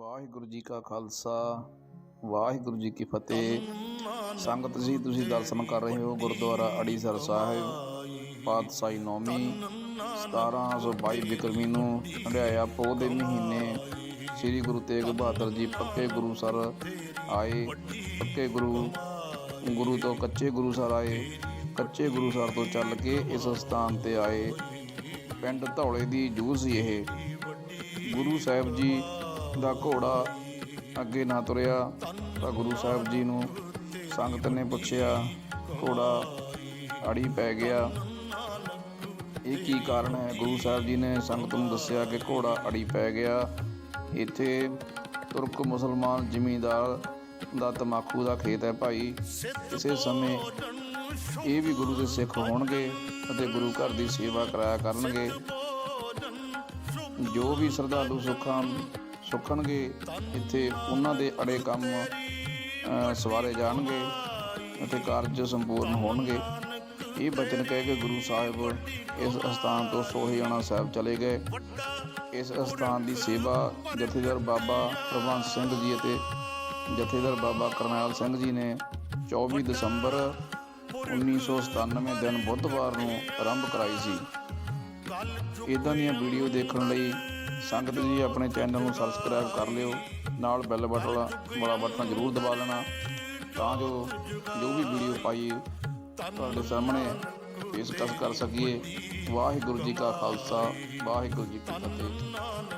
ਵਾਹਿਗੁਰੂ ਜੀ ਕਾ ਖਾਲਸਾ, ਵਾਹਿਗੁਰੂ ਜੀ ਕੀ ਫਤਿਹ। ਸੰਗਤ ਜੀ, ਤੁਸੀਂ ਦਰਸ਼ਨ ਕਰ ਰਹੇ ਹੋ ਗੁਰਦੁਆਰਾ ਅੜੀਸਰ ਸਾਹਿਬ, ਪਾਤਸ਼ਾਹੀ ਨੌਮੀ 1722 ਬਿਕਰਮੀ ਨੂੰ ਹੰਡਿਆਇਆ ਪੋਹ ਦੇ ਮਹੀਨੇ ਸ੍ਰੀ ਗੁਰੂ ਤੇਗ ਬਹਾਦਰ ਜੀ ਪੱਕੇ ਗੁਰੂ ਸਰ ਆਏ, ਪੱਕੇ ਗੁਰੂ ਗੁਰੂ ਤੋਂ ਕੱਚੇ ਗੁਰੂ ਸਰ ਆਏ, ਕੱਚੇ ਗੁਰੂ ਸਰ ਤੋਂ ਚੱਲ ਕੇ ਇਸ ਸਥਾਨ ਤੇ ਆਏ। ਪਿੰਡ ਧੌਲੇ ਦੀ ਜੂਹ ਸੀ ਇਹ। ਗੁਰੂ ਸਾਹਿਬ ਜੀ ਦਾ ਘੋੜਾ ਅੱਗੇ ਨਾ ਤੁਰਿਆ, ਤਾਂ ਗੁਰੂ ਸਾਹਿਬ ਜੀ ਨੂੰ ਸੰਗਤ ਨੇ ਪੁੱਛਿਆ, ਘੋੜਾ ਅੜੀ ਪੈ ਗਿਆ। ਇਹ ਕੀ ਕਾਰਨ ਹੈ? ਗੁਰੂ ਸਾਹਿਬ ਜੀ ਨੇ ਸੰਗਤ ਨੂੰ ਦੱਸਿਆ ਕਿ ਘੋੜਾ ਅੜੀ ਪੈ ਗਿਆ। ਇੱਥੇ ਤੁਰਕ ਮੁਸਲਮਾਨ ਜ਼ਿਮੀਂਦਾਰ ਦਾ ਤਮਾਕੂ ਦਾ ਖੇਤ ਹੈ ਭਾਈ। ਕਿਸੇ ਸਮੇਂ ਇਹ ਵੀ ਗੁਰੂ ਦੇ ਸਿੱਖ ਹੋਣਗੇ ਅਤੇ ਗੁਰੂ ਘਰ ਦੀ ਸੇਵਾ ਕਰਾਇਆ ਕਰਨਗੇ। ਜੋ ਵੀ ਸ਼ਰਧਾਲੂ ਸੁੱਖਾਂ ਸੁੱਖਣਗੇ ਇੱਥੇ ਉਹਨਾਂ ਦੇ ਅੜੇ ਕੰਮ ਸਵਾਰੇ ਜਾਣਗੇ ਅਤੇ ਕਾਰਜ ਸੰਪੂਰਨ ਹੋਣਗੇ। ਇਹ ਬਚਨ ਕਹਿ ਕੇ ਗੁਰੂ ਸਾਹਿਬ ਇਸ ਅਸਥਾਨ ਤੋਂ ਸੋਹਿਆਣਾ ਸਾਹਿਬ ਚਲੇ ਗਏ। ਇਸ ਅਸਥਾਨ ਦੀ ਸੇਵਾ ਜਥੇਦਾਰ ਬਾਬਾ ਪ੍ਰਭਾਂਸ ਸਿੰਘ ਜੀ ਅਤੇ ਜਥੇਦਾਰ ਬਾਬਾ ਕਰਨੈਲ ਸਿੰਘ ਜੀ ਨੇ 24 ਦਸੰਬਰ 1997 ਦਿਨ ਬੁੱਧਵਾਰ ਨੂੰ ਆਰੰਭ ਕਰਾਈ ਸੀ। ਇਦਾਂ ਦੀਆਂ ਵੀਡੀਓ ਦੇਖਣ ਲਈ ਸੰਗਤ ਜੀ ਆਪਣੇ ਚੈਨਲ ਨੂੰ ਸਬਸਕ੍ਰਾਈਬ ਕਰ ਲਿਓ, ਨਾਲ ਬੈਲ ਬਟਨ ਵਾਲਾ ਵਾਲਾ ਬਟਨ ਜ਼ਰੂਰ ਦਬਾ ਲੈਣਾ, ਤਾਂ ਜੋ ਜੋ ਵੀ ਵੀਡੀਓ ਪਾਈਏ ਤੁਹਾਡੇ ਸਾਹਮਣੇ ਪੇਸ਼ਕਸ਼ ਕਰ ਸਕੀਏ। ਵਾਹਿਗੁਰੂ ਜੀ ਕਾ ਖਾਲਸਾ, ਵਾਹਿਗੁਰੂ ਜੀ ਕੀ ਫਤਿਹ।